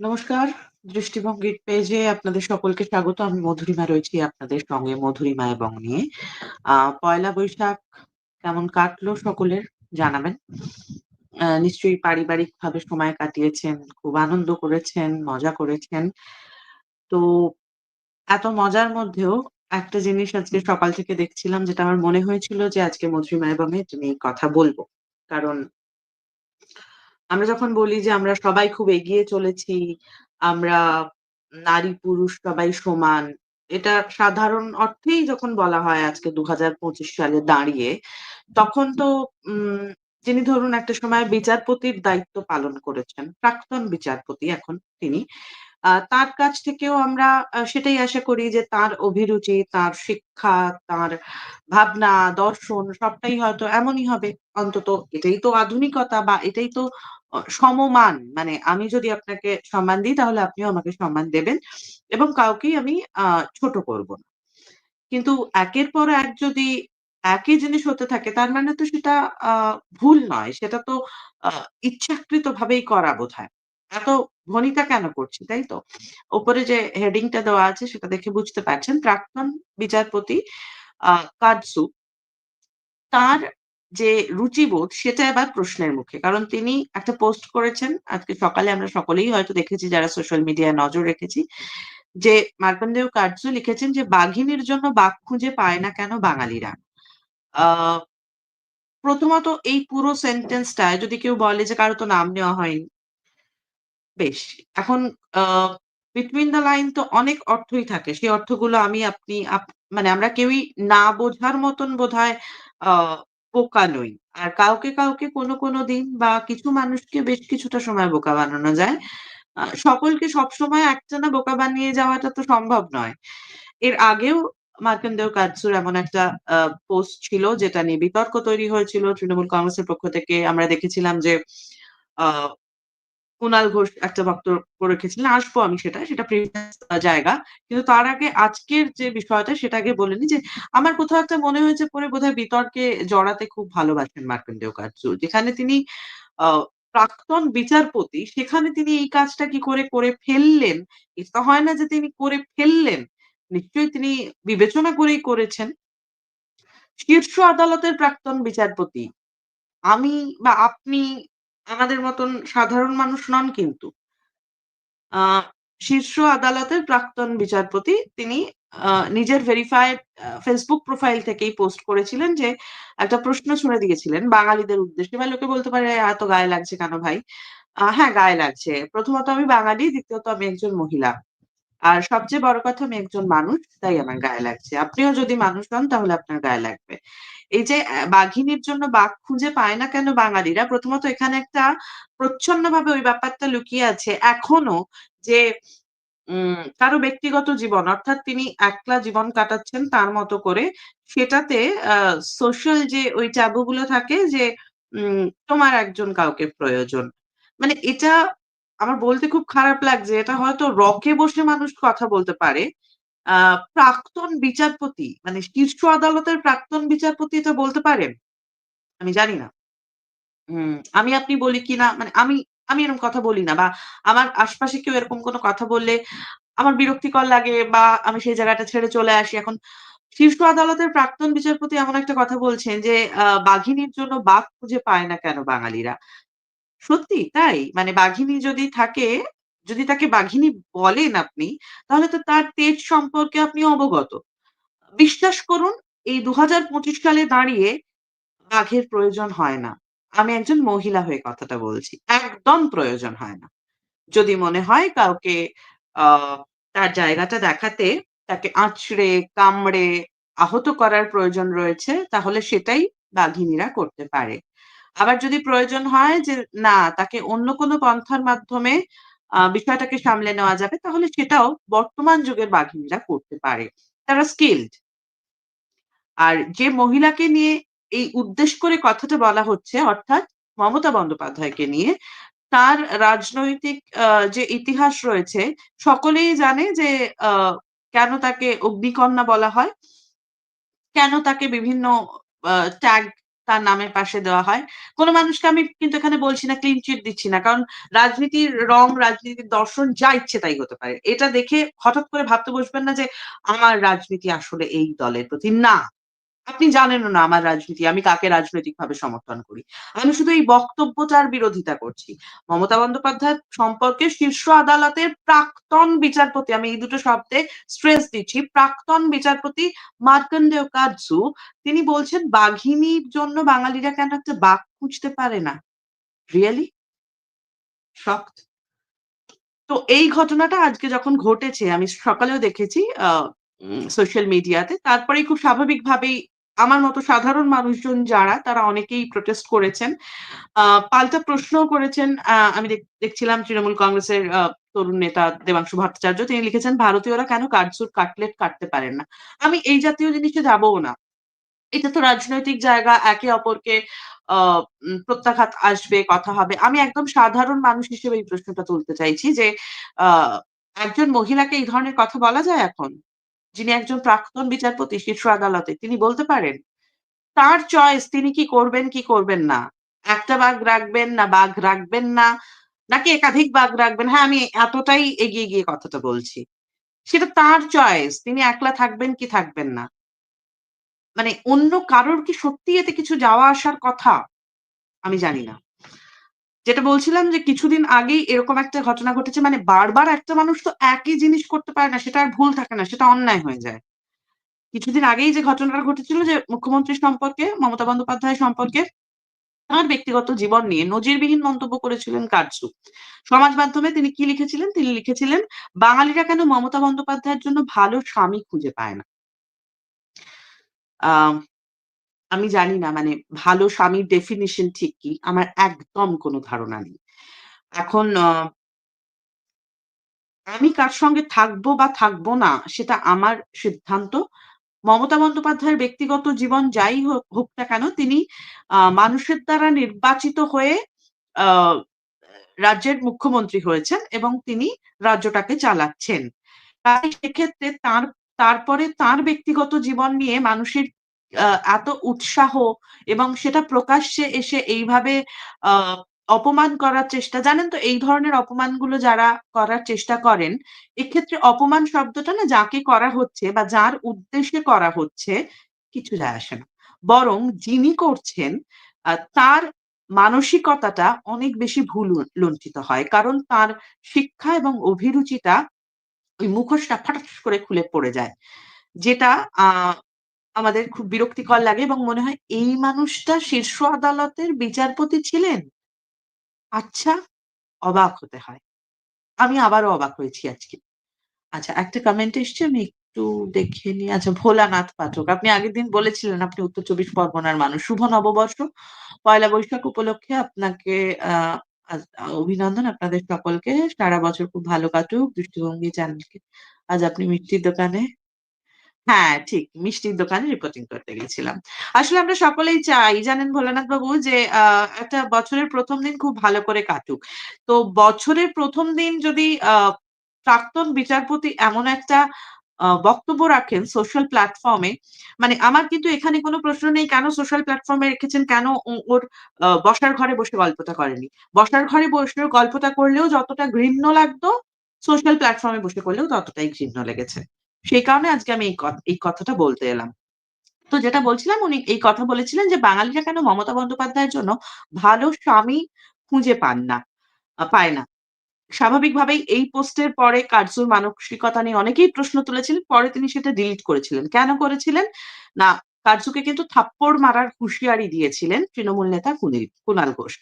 নমস্কার। দৃষ্টিভঙ্গির পেজে আপনাদের সকলকে স্বাগত। আমি মধুরিমা রয়েছি আপনাদের সঙ্গে মধুরিমা এবং নিয়ে। পয়লা বৈশাখ কেমন কাটলো সকলের জানাবেন। নিশ্চয়ই পারিবারিকভাবে সময় কাটিয়েছেন, খুব আনন্দ করেছেন, মজা করেছেন। তো এত মজার মধ্যেও একটা জিনিস আজকে সকাল থেকে দেখছিলাম যেটা আমার মনে হয়েছিল যে আজকে মধুরিমা এবং নিয়ে কথা বলব কারণ আমরা যখন বলি যে আমরা সবাই খুব এগিয়ে চলেছি, আমরা নারী-পুরুষ সবাই সমান। এটা সাধারণ অর্থেই যখন বলা হয় আজকে ২০২৫ সালে দাঁড়িয়ে, তখন তো যিনি ধরুন একটা সময় বিচারপতির দায়িত্ব পালন করেছেন, প্রাক্তন বিচারপতি এখন তিনি। তার কাছ থেকেও আমরা সেটাই আশা করি যে তার অভিরুচি, তার শিক্ষা, তার ভাবনা, দর্শন সবটাই হয়তো এমনই হবে। অন্তত এটাই তো আধুনিকতা বা এটাই তো সমমান। মানে আমি যদি আপনাকে সম্মান দিই তাহলে আপনিও আমাকে সম্মান দেবেন এবং কাউকেই আমি ছোট করব না। কিন্তু একের পর এক যদি একই জিনিস হতে থাকে তার মানে তো সেটা ভুল নয়। সেটা তো ইচ্ছাকৃত ভাবেই করা বোধহয়। এত ভনিতা কেন করছি, তাই তো? উপরে যে হেডিং টা দেওয়া আছে সেটা দেখে বুঝতে পারছেন প্রাক্তন বিচারপতি আ কাটসু তার যে রুচিবোধ সেটা এবার প্রশ্নের মুখে। কারণ তিনি একটা পোস্ট করেছেন। আজকে সকালে আমরা সকলেই হয়তো দেখেছি যারা সোশ্যাল মিডিয়ায় নজর রেখেছি। যে মার্কন্ডেয় কাটজু লিখেছেন যে, "বাঘিনীর জন্য বাঘ খুঁজে পায় না কেন বাঙালিরা?" প্রথমত এই পুরো সেন্টেন্সটা যদি কেউ বলে যে কারও তো নাম নেওয়া হয়নি। বেশ। এখন আ between লাইন তো অনেক অর্থই থাকে। সেই অর্থগুলো আমি আপনি আপ মানে আমরা কেউই না বোঝার মতন বোধহয় বোকা নই। আর কাউকে, কাউকে কোনো, কোনো দিন বা কিছু মানুষকে বেশ কিছুটা সময় বোকা বানানো যায়। সকলকে সবসময় একটানা বোকা বানিয়ে যাওয়াটা তো সম্ভব নয়। এর আগেও মার্কন্ডেয় কাটসুর এমন একটা পোস্ট ছিল যেটা নিয়ে বিতর্ক তৈরি হয়েছিল। তৃণমূল কংগ্রেসের পক্ষ থেকে আমরা দেখেছিলাম যে আ কুণাল ঘোষ একটা বক্তব্য রেখেছিলেন। আসব আমি সেটা সেটা জায়গা। কিন্তু তার আগে আজকের যে বিষয়টা সেটা আগে বলে নিই যে, আমার কোথাও একটা মনে হয়েছে পরে বোধহয় বিতর্কে জড়াতে খুব ভালোবাসেন মার্কন্ডেয় কাটজু। যেখানে তিনি প্রাক্তন বিচারপতি সেখানে তিনি এই কাজটা কি করে, করে ফেললেন? এটা হয় না যে তিনি করে ফেললেন। নিশ্চয়ই তিনি বিবেচনা করেই করেছেন। শীর্ষ আদালতের প্রাক্তন বিচারপতি। আমি বা আপনি আমাদের মতন সাধারণ মানুষ নন কিন্তু। শীর্ষ আদালতের প্রাক্তন বিচারপতি তিনি নিজের ভেরিফাইড ফেসবুক প্রোফাইল থেকেই পোস্ট করেছিলেন যে, একটা প্রশ্ন ছুড়ে দিয়েছিলেন বাঙালিদের উদ্দেশ্যে। এবার লোকে বলতে পারে, "এত গায়ে লাগছে কেন ভাই?" হ্যাঁ, গায়ে লাগছে। প্রথমত আমি বাঙালি, দ্বিতীয়ত আমি একজন মহিলা। আর সবচেয়ে বড় কথা আমি একজন মানুষ, তাই আমার গায়ে লাগছে। আপনিও যদি মানুষ হন তাহলে আপনার গায়ে লাগবে। এই যে বাঘিনীর জন্য বাঘ খুঁজে পায় না কেন বাঙালিরা? প্রথমত এখানে একটা প্রচ্ছন্নভাবে ওই ব্যাপারটা লুকিয়ে আছে এখনও যে কারও ব্যক্তিগত জীবন, অর্থাৎ তিনি একলা জীবন কাটাচ্ছেন তার মতো করে। সেটাতে সোশ্যাল যে ওই ট্যাবু গুলো থাকে যে তোমার একজন কাউকে প্রয়োজন। মানে এটা আমার বলতে খুব খারাপ লাগছে। এটা হয়তো রকে বসে মানুষ কথা বলতে পারে। প্রাক্তন বিচারপতি মানে শীর্ষ আদালতের প্রাক্তন বিচারপতি এটা বলতে পারেন? আমি জানি না। হুম, আমি আপনি বলি কিনা মানে আমি আমি এরকম কথা বলি না বা আমার আশপাশে কেউ এরকম কোনো কথা বললে আমার বিরক্তিকর লাগে বা আমি সেই জায়গাটা ছেড়ে চলে আসি। এখন শীর্ষ আদালতের প্রাক্তন বিচারপতি এমন একটা কথা বলছেন যে, "বাঘিনীর জন্য বাঘ খুঁজে পায় না কেন বাঙালিরা?" সত্যি তাই? মানে বাঘিনী যদি থাকে, যদি তাকে বাঘিনী বলেন আপনি, তাহলে তো তার তেজ সম্পর্কে আপনি অবগত। বিশ্বাস করুন এই ২০২৫ সালে দাঁড়িয়ে বাঘের প্রয়োজন হয় না। আমি একজন মহিলা হয়ে কথাটা বলছি। একদম প্রয়োজন হয় না। যদি মনে হয় কাউকে তার জায়গাটা দেখাতে, তাকে আঁচড়ে, কামড়ে আহত করার প্রয়োজন রয়েছে, তাহলে সেটাই বাঘিনীরা করতে পারে। আবার যদি প্রয়োজন হয় যে না তাকে অন্য কোনো পন্থার মাধ্যমে বিষয়টাকে সামলে নেওয়া যাবে, তাহলে সেটাও বর্তমান যুগের বাঘিনীরা করতে পারে। তারা স্কিলড। আর যে মহিলাকে নিয়ে এই উদ্দেশ করে কথাটা বলা হচ্ছে অর্থাৎ মমতা বন্দ্যোপাধ্যায়কে নিয়ে, তার রাজনৈতিক যে ইতিহাস রয়েছে সকলেই জানে যে কেন তাকে অগ্নিকন্যা বলা হয়? কেন তাকে বিভিন্ন ট্যাগ তার নামের পাশে দেওয়া হয়। কোনো মানুষকে আমি কিন্তু এখানে বলছি না ক্লিন চিট দিচ্ছি না। কারণ রাজনীতির রং, রাজনীতির দর্শন যা ইচ্ছে তাই হতে পারে। এটা দেখে হঠাৎ করে ভাবতে বসবেন না যে আমার রাজনীতি আসলে এই দলের প্রতি। না। আপনি জানেনও না আমার রাজনীতি, আমি কাকে রাজনৈতিকভাবে সমর্থন করি। আমি শুধু এই বক্তব্যটার বিরোধিতা করছি। মমতা বন্দ্যোপাধ্যায় সম্পর্কে শীর্ষ আদালতের প্রাক্তন বিচারপতি, আমি এই দুটো শব্দে স্ট্রেস দিচ্ছি, প্রাক্তন বিচারপতি মার্কন্ডেয় কাটজু তিনি বলছেন বাঘিনীর জন্য বাঙালিরা কেন একটা বাঘ খুঁজতে পারে না? রিয়েলি শক্ত তো এই ঘটনাটা আজকে যখন ঘটেছে আমি সকালেও দেখেছি আ উম সোশ্যাল মিডিয়াতে। তারপরেই খুব স্বাভাবিকভাবেই আমার মতো সাধারণ মানুষজন যারা তারা অনেকেই প্রোটেস্ট করেছেন। পাল্টা প্রশ্নও করেছেন। আমি দেখছিলাম তৃণমূল কংগ্রেসের তরুণ নেতা দেবাংশু ভট্টাচার্য তিনি লিখেছেন, "ভারতীয়রা কেন কাটছুর কাটলেট কাটতে পারেন না?" আমি এই জাতীয় জিনিসে যাবও না। এটা তো রাজনৈতিক জায়গা একে অপরকে প্রত্যাঘাত আসবে, কথা হবে। আমি একদম সাধারণ মানুষ হিসেবে এই প্রশ্নটা তুলতে চাইছি যে, একজন মহিলাকে এই ধরনের কথা বলা যায় এখন? যিনি একজন প্রাক্তন বিচারপতি শীর্ষ আদালতে, তিনি বলতে পারেন? তার চয়েস তিনি কি করবেন, কি করবেন না। একটা বাঘ রাখবেন না বাঘ রাখবেন না, নাকি একাধিক বাঘ রাখবেন। হ্যাঁ, আমি এতটাই এগিয়ে গিয়ে কথাটা বলছি। সেটা তার চয়েস। তিনি একলা থাকবেন কি থাকবেন না। মানে অন্য কারোর কি সত্যি এতে কিছু যাওয়া আসার কথা? আমি জানি না। যেটা বলছিলাম যে কিছুদিন আগেই এরকম একটা ঘটনা ঘটেছে মানে বারবার একটা মানুষ তো একই জিনিস করতে পারে না। সেটা আর ভুল থাকে না, সেটা অন্যায় হয়ে যায়। কিছুদিন আগেই যে ঘটনাটা ঘটেছিল যে মুখ্যমন্ত্রী সম্পর্কে, মমতা বন্দ্যোপাধ্যায় সম্পর্কে তার ব্যক্তিগত জীবন নিয়ে নজিরবিহীন মন্তব্য করেছিলেন কাটসু। সমাজ মাধ্যমে তিনি কি লিখেছিলেন? তিনি লিখেছিলেন, "বাঙালিরা কেন মমতা বন্দ্যোপাধ্যায়ের জন্য ভালো স্বামী খুঁজে পায় না?" আম জানি না মানে ভালো স্বামীর ডেফিনিশন ঠিক কি? আমার একদম কোনো ধারণা নেই। এখন আমি কার সঙ্গে থাকব বা থাকব না, সেটা আমার সিদ্ধান্ত। মমতা বন্দ্যোপাধ্যায়ের ব্যক্তিগত জীবন যাই হোক না কেন, তিনি মানুষের দ্বারা নির্বাচিত হয়ে রাজ্যের মুখ্যমন্ত্রী হয়েছেন এবং তিনি রাজ্যটাকে চালাচ্ছেন। তাই সেক্ষেত্রে তার, তারপরে তার ব্যক্তিগত জীবন নিয়ে মানুষের এত উৎসাহ এবং সেটা প্রকাশ্যে এসে এইভাবে অপমান করার চেষ্টা জানেন তো এই ধরনের অপমানগুলো যারা করার চেষ্টা করেন, এক্ষেত্রে অপমান শব্দটা না যাকে করা হচ্ছে বা যার উদ্দেশ্যে করা হচ্ছে কিছু যায় আসে না। বরং যিনি করছেন তার মানসিকতাটা অনেক বেশি ভুল লুণ্ঠিত হয়। কারণ তার শিক্ষা এবং অভিরুচিটা ওই মুখোশটা ফটাস করে খুলে পড়ে যায়। যেটা আমাদের খুব বিরক্তিকর লাগে এবং মনে হয় এই মানুষটা শীর্ষ আদালতের বিচারপতি ছিলেন? আচ্ছা, অবাক হতে হয়। আমি আবারও অবাক হয়েছি আজকে। আচ্ছা একটা কমেন্ট এসছে আমি একটু দেখে নিই। আচ্ছা ভোলানাথ পাঠক। আপনি আগের দিন বলেছিলেন আপনি উত্তর চব্বিশ পরগনার মানুষ। শুভ নববর্ষ। পয়লা বৈশাখ উপলক্ষে আপনাকে অভিনন্দন আপনাদের সকলকে। সারা বছর খুব ভালো কাটুক। দৃষ্টিভঙ্গি চ্যানেলকে আজ আপনি মিষ্টির দোকানে হ্যাঁ, ঠিক। মিষ্টির দোকানে রিপোর্টিং করতে গেছিলাম। আসলে আমরা সকলেই চাই জানেন ভোলানাথ বাবু যে একটা বছরের প্রথম দিন খুব ভালো করে কাটুক। তো বছরের প্রথম দিন যদি প্রাক্তন বিচারপতি এমন একটা বক্তব্য রাখেন সোশ্যাল প্ল্যাটফর্ম মানে আমার কিন্তু এখানে কোনো প্রশ্ন নেই কেন সোশ্যাল প্ল্যাটফর্ম রেখেছেন, কেন ওর বসার ঘরে বসে গল্পটা করেনি। বসার ঘরে বসে গল্পটা করলেও যতটা ঘৃণ্য লাগতো, সোশ্যাল প্ল্যাটফর্ম বসে করলেও ততটাই ঘৃণ্য লেগেছে। সেই কারণে আজকে আমি এই কথাটা বলতে এলাম। তো যেটা বলছিলাম, উনি এই কথা বলেছিলেন যে, বাঙালিরা কেন মমতা বন্দ্যোপাধ্যায়ের জন্য ভালো স্বামী খুঁজে পান না পায় না। স্বাভাবিকভাবেই এই পোস্টের পরে কার্যুর মানসিকতা নিয়ে অনেকেই প্রশ্ন তুলেছিলেন। পরে তিনি সেটা ডিলিট করেছিলেন। কেন করেছিলেন? না, কার্যুকে কিন্তু থাপ্পড় মারার হুঁশিয়ারি দিয়েছিলেন তৃণমূল নেতা কুনিল কুণাল ঘোষ।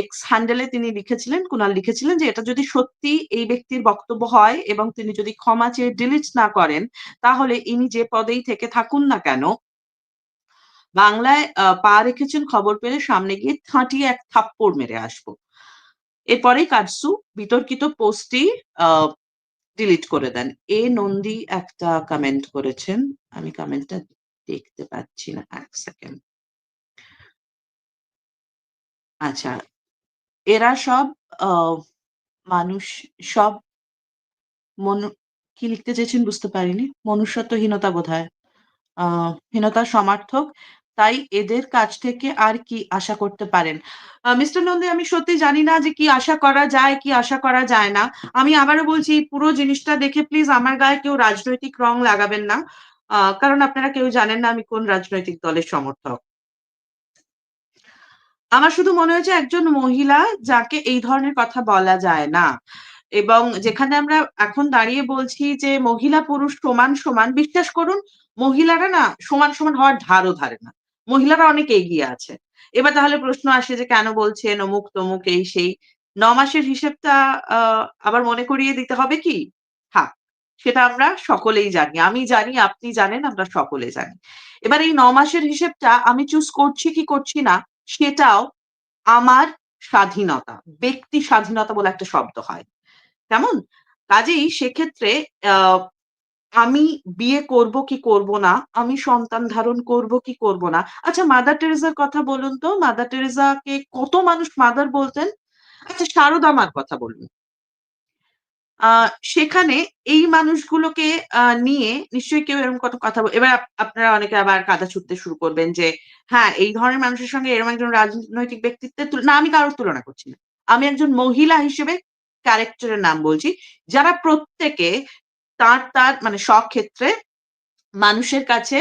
এক্স হ্যান্ডেলে তিনি লিখেছিলেন, কুণাল লিখেছিলেন যে এটা যদি সত্যি এই ব্যক্তির বক্তব্য হয় এবং তিনি যদি ক্ষমা চেয়ে ডিলিট না করেন, তাহলে ইনি যে পদেই থেকে থাকুন না কেন বাংলায় পা রেখেছেন খবর পেলে সামনে গিয়ে ঠাঁটিয়ে এক থাপ্পড় মেরে আসব। এরপরেই কাটসু বিতর্কিত পোস্টটি ডিলিট করে দেন। এ নন্দী একটা কমেন্ট করেছেন। আমি কমেন্টটা দেখতে পাচ্ছি না। ১ সেকেন্ড। আচ্ছা। এরা সব মানুষ সব মনু কি লিখতে চেয়েছেন বুঝতে পারিনি। মনুষ্যত্বহীনতা বোধহয়। আ হীনতার সমার্থক। তাই এদের কাছ থেকে আর কি আশা করতে পারেন? মিস্টার নন্দী আমি সত্যি জানি না যে কি আশা করা যায়, কি আশা করা যায় না। আমি আবারও বলছি পুরো জিনিসটা দেখে প্লিজ আমার গায়ে কেউ রাজনৈতিক রং লাগাবেন না। কারণ আপনারা কেউ জানেন না আমি কোন রাজনৈতিক দলের সমর্থক। আমার শুধু মনে হয়েছে একজন মহিলা যাকে এই ধরনের কথা বলা যায় না। এবং যেখানে আমরা এখন দাঁড়িয়ে বলছি যে মহিলা পুরুষ সমান, সমান বিশ্বাস করুন মহিলারা না সমান, সমান হওয়ার ধারও ধারে না। মহিলারা অনেক এগিয়ে আছে। এবার তাহলে প্রশ্ন আসে যে কেন বলছেন অমুক তমুক এই সেই। ন মাসের হিসেবটা আবার মনে করিয়ে দিতে হবে কি? থাক। সেটা আমরা সকলেই জানি। আমি জানি, আপনি জানেন, আমরা সকলে জানি। এবার এই ন মাসের হিসেবটা আমি চুজ করছি কি করছি না সেটাও আমার স্বাধীনতা। ব্যক্তি স্বাধীনতা বলে একটা শব্দ হয়। কেমন? কাজেই সেক্ষেত্রে আমি বিয়ে করব কি করব না, আমি সন্তান ধারণ করব কি করব না। আচ্ছা মাদার টেরেজার কথা বলুন তো, মাদার টেরেজাকে কত মানুষ মাদার বলতেন? আচ্ছা সারদা মার কথা বলুন। সেখানে এই মানুষগুলোকে নিয়ে নিশ্চয়ই কেউ এরকম কত কথা এবার আপনারা অনেকে আবার কাদা ছুটতে শুরু করবেন যে, হ্যাঁ, এই ধরনের মানুষের সঙ্গে এরকম একজন রাজনৈতিক ব্যক্তিত্বের না আমি কারোর তুলনা করছি না। আমি একজন মহিলা হিসেবে ক্যারেক্টার এর নাম বলছি। যারা প্রত্যেকে তার, তার মানে স্বক্ষেত্রে মানুষের কাছে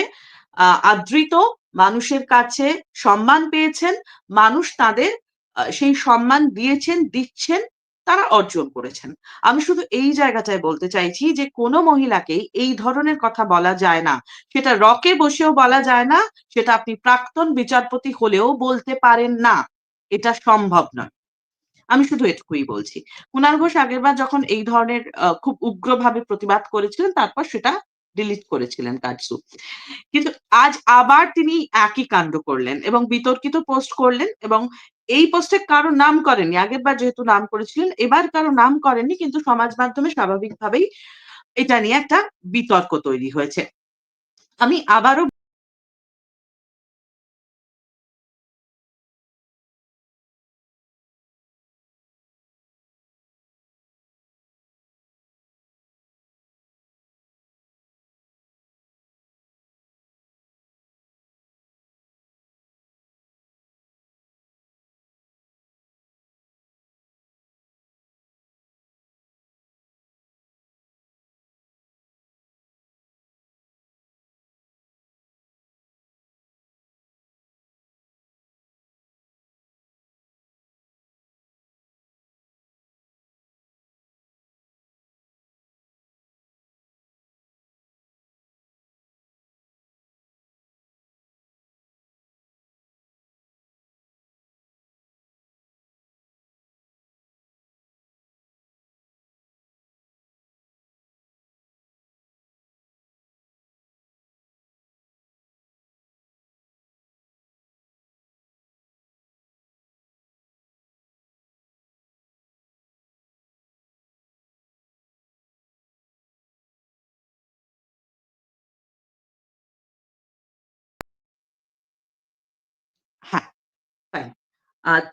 আদৃত, মানুষের কাছে সম্মান পেয়েছেন। মানুষ তাদের সেই সম্মান দিয়েছেন, দিচ্ছেন, তারা অর্জন করেছেন। আমি শুধু এই জায়গাটায় বলতে চাইছি যে কোন মহিলাকেই এই ধরনের কথা বলা যায় না। সেটা রকে বসেও বলা যায় না, সেটা আপনি প্রাক্তন বিচারপতি হলেও বলতে পারেন না। এটা সম্ভব নয়। আমি শুধু এটুকুই বলছি। কুণাল ঘোষ আগেরবার যখন এই ধরনের খুব উগ্রভাবে প্রতিবাদ করেছিলেন, তারপর সেটা ডিলিট করেছিলেন কাটসু। কিন্তু আজ আবার তিনি একই কাণ্ড করলেন এবং বিতর্কিত পোস্ট করলেন এবং এই পোস্টে কারও নাম করেনি আগেরবার যেহেতু নাম করেছিলেন, এবার কারও নাম করেনি কিন্তু সমাজ মাধ্যমে স্বাভাবিকভাবেই এটা নিয়ে একটা বিতর্ক তৈরি হয়েছে। আমি আবারও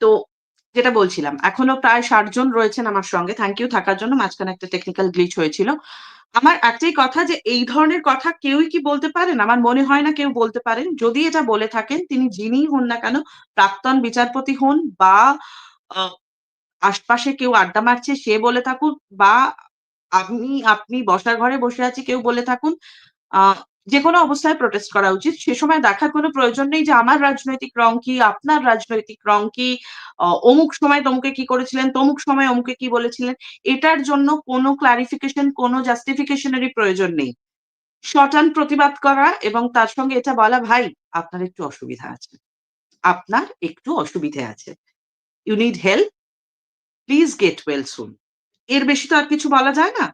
তো যেটা বলছিলাম, এখনও প্রায় ৬০ জন রয়েছেন আমার সঙ্গে। থ্যাংক ইউ থাকার জন্য। মাঝখানে একটা টেকনিক্যাল গ্লিচ হয়েছিল। আমার একটাই কথা যে এই ধরনের কথা কেউই কি বলতে পারেন? আমার মনে হয় না কেউ বলতে পারেন। যদি এটা বলে থাকেন তিনি যিনিই হন না কেন, প্রাক্তন বিচারপতি হন বা আশপাশে কেউ আড্ডা মারছে সে বলে থাকুক বা আমি আপনি বসার ঘরে বসে আছি কেউ বলে থাকুন। আ যেকোনো অবস্থায় প্রোটেস্ট করা উচিত। সে সময় দেখার কোনো প্রয়োজন নেই যে আমার রাজনৈতিক রং কি, আপনার রাজনৈতিক রং কি, অমুক সময় তমুকে কি করেছিলেন, তমুক সময় অমুকে কি বলেছিলেন। এটার জন্য কোনো ক্লারিফিকেশন, কোনো জাস্টিফিকেশন এরই প্রয়োজন নেই। সটান প্রতিবাদ করা এবং তার সঙ্গে এটা বলা, "ভাই আপনার একটু অসুবিধা আছে। আপনার একটু অসুবিধে আছে। You need help? Please get well soon." এর বেশি তো আর কিছু বলা যায় না?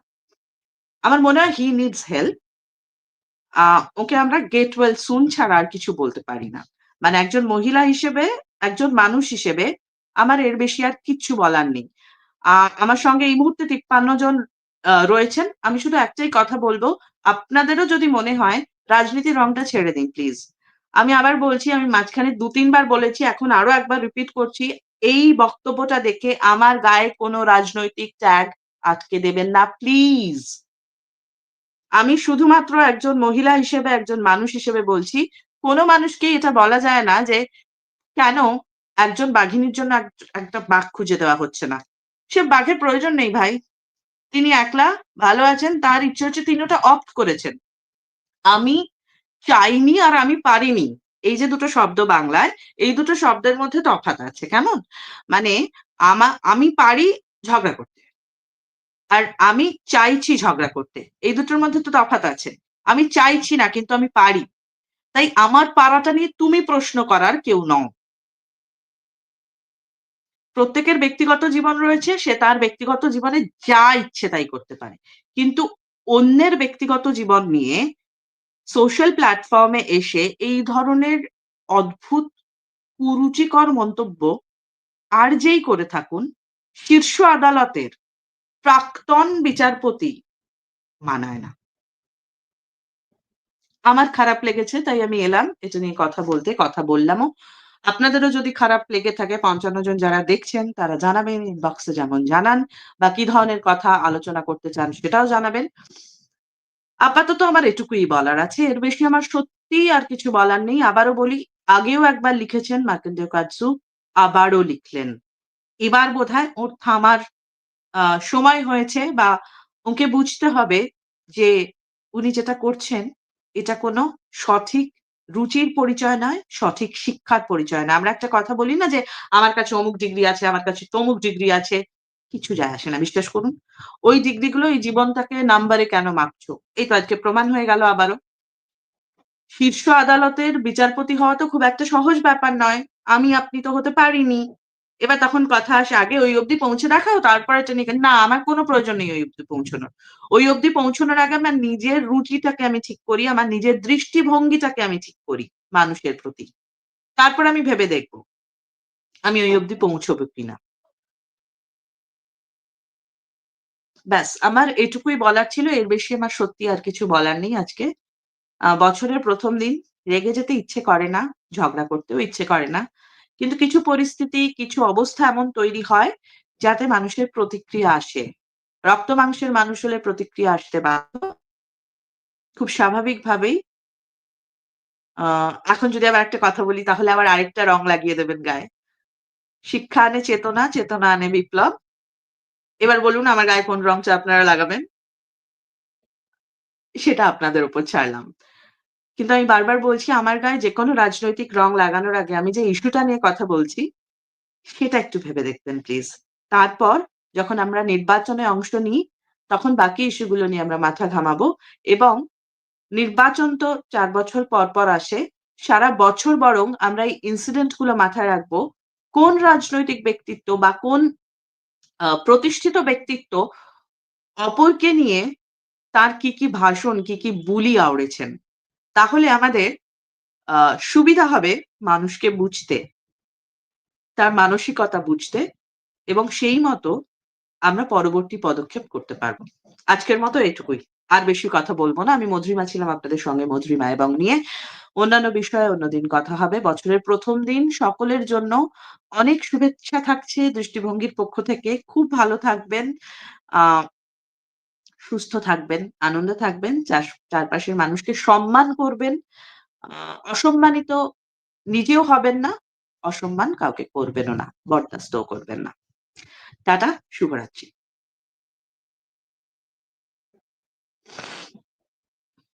আমার মনে হয় হি নিডস হেল্প। ওকে আমরা গেট ওয়েল সুন ছাড়া আর কিছু বলতে পারি না। মানে একজন মহিলা হিসেবে, একজন মানুষ হিসেবে আমার এর বেশি আর কিচ্ছু বলার নেই। আমার সঙ্গে এই মুহূর্তে ৫৩ জন রয়েছেন। আমি শুধু একটাই কথা বলব আপনাদেরও যদি মনে হয় রাজনীতির রংটা ছেড়ে দিন প্লিজ। আমি আবার বলছি, আমি মাঝখানে দু তিনবার বলেছি, এখন আরও একবার রিপিট করছি। এই বক্তব্যটা দেখে আমার গায়ে কোনো রাজনৈতিক ট্যাগ আটকে দেবেন না প্লিজ। আমি শুধুমাত্র একজন মহিলা হিসেবে, একজন মানুষ হিসেবে বলছি, কোনো মানুষকেই এটা বলা যায় না যে কেন একজন বাঘিনীর জন্য একটা বাঘ খুঁজে দেওয়া হচ্ছে না। সে বাঘের প্রয়োজন নেই ভাই। তিনি একলা ভালো আছেন তার ইচ্ছে হচ্ছে তিনি ওটা অপ্ট করেছেন। আমি চাইনি আর আমি পারিনি। এই যে দুটো শব্দ বাংলায় এই দুটো শব্দের মধ্যে তফাৎ আছে কেমন? মানে আমা আমি পারি ঝগড়া করতে। আর আমি চাইছি ঝগড়া করতে। এই দুটোর মধ্যে তো তফাৎ আছে। আমি চাইছি না, কিন্তু আমি পারি। তাই আমার পারাটা নিয়ে তুমি প্রশ্ন করার কেউ নও। প্রত্যেকের ব্যক্তিগত জীবন রয়েছে, সে তার ব্যক্তিগত জীবনে যা ইচ্ছে তাই করতে পারে। কিন্তু অন্যের ব্যক্তিগত জীবন নিয়ে সোশ্যাল প্ল্যাটফর্মে এসে এই ধরনের অদ্ভুত, কুরুচিকর মন্তব্য আর যেই করে থাকুন, শীর্ষ আদালতের প্রাক্তন বিচারপতি মানায় না। আমার খারাপ লেগেছে, তাই আমি এলাম। এটা নিয়ে কথা বলতে কথা বললামও। আপনাদেরও যদি খারাপ লেগে থাকে, পঞ্চান্ন জন যারা দেখছেন, তারা জানাবেন ইনবক্সে যেমন জানান, বা কি ধরনের কথা আলোচনা করতে চান সেটাও জানাবেন। আপাতত আমার এটুকুই বলার আছে। এর বেশি আমার সত্যি আর কিছু বলার নেই। আবারও বলি, আগেও একবার লিখেছেন মার্কেন্দ্র কাজসু আবারও লিখলেন। এবার বোধহয় ওর থামার সময় হয়েছে বা ওকে বুঝতে হবে যে উনি যেটা করছেন, এটা কোনো সঠিক রুচির পরিচয় নয়, সঠিক শিক্ষার পরিচয় না আমরা একটা কথা বলি না যে, আমার কাছে অমুক ডিগ্রি আছে, আমার কাছে তমুক ডিগ্রি আছে। কিছু যায় আসে না, বিশ্বাস করুন। ওই ডিগ্রিগুলো, এই জীবনটাকে নাম্বারে কেন মাপছো? এই তো আজকে প্রমাণ হয়ে গেল আবারও। শীর্ষ আদালতের বিচারপতি হওয়া তো খুব একটা সহজ ব্যাপার নয়। আমি আপনি তো হতে পারিনি। এবার তখন কথা আসে, আগে ওই অবধি পৌঁছে দেখাও, তারপরে না, আমার কোনো প্রয়োজন নেই ওই অবধি পৌঁছানোর। ওই অবধি পৌঁছানোর আগে আমার নিজের রুচিটাকে আমি ঠিক করি, আমার নিজের দৃষ্টিভঙ্গিটাকে আমি ঠিক করি মানুষের প্রতি। তারপর আমি ভেবে দেখব আমি ওই অবধি পৌঁছবো কিনা। ব্যাস, আমার এটুকুই বলার ছিল, এর বেশি আমার সত্যি আর কিছু বলার নেই আজকে। বছরের প্রথম দিন, রেগে যেতে ইচ্ছে করে না, ঝগড়া করতেও ইচ্ছে করে না। কিন্তু কিছু পরিস্থিতি, কিছু অবস্থা এমন তৈরি হয় যাতে মানুষের প্রতিক্রিয়া আসে। রক্ত মাংসের মানুষ হলে প্রতিক্রিয়া আসতে বাধ্য খুব স্বাভাবিকভাবেই। এখন যদি আবার একটা কথা বলি, তাহলে আবার আরেকটা রং লাগিয়ে দেবেন গায়ে। শিক্ষা আনে চেতনা চেতনা আনে বিপ্লব। এবার বলুন, আমার গায়ে কোন রংটা আপনারা লাগাবেন? সেটা আপনাদের উপর ছাড়লাম। কিন্তু আমি বারবার বলছি, আমার গায়ে যে কোনো রাজনৈতিক রং লাগানোর আগে আমি যে ইস্যুটা নিয়ে কথা বলছি, সেটা একটু ভেবে দেখবেন প্লিজ তারপর যখন আমরা নির্বাচনে অংশ নিই, তখন বাকি ইস্যুগুলো নিয়ে আমরা মাথা ঘামাবো এবং নির্বাচন তো চার বছর পর পর আসে, সারা বছর বরং আমরা এই ইনসিডেন্টগুলো মাথায় রাখব, কোন রাজনৈতিক ব্যক্তিত্ব বা কোন প্রতিষ্ঠিত ব্যক্তিত্ব অপরকে নিয়ে তার কি কি ভাষণ, কি কি বুলি আওড়েছেন। তাহলে আমাদের সুবিধা হবে মানুষকে বুঝতে, তার মানসিকতা বুঝতে এবং সেই মতো আমরা পরবর্তী পদক্ষেপ করতে পারব। আজকের মতো এটুকুই। আর বেশি কথা বলব না। আমি মধুরিমা ছিলাম আপনাদের সঙ্গে মধুরিমা এবং নিয়ে। অন্যান্য বিষয়ে অন্যদিন কথা হবে। বছরের প্রথম দিন সকলের জন্য অনেক শুভেচ্ছা থাকছে। দৃষ্টিভঙ্গির পক্ষ থেকে। খুব ভালো থাকবেন। আহ সুস্থ থাকবেন, আনন্দে থাকবেন চার- চারপাশের মানুষকে সম্মান করবেন অসম্মানিত নিজেও হবেন না, অসম্মান কাউকে করবেনও না বরদাস্তও করবেন না। টাটা, শুভরাত্রি।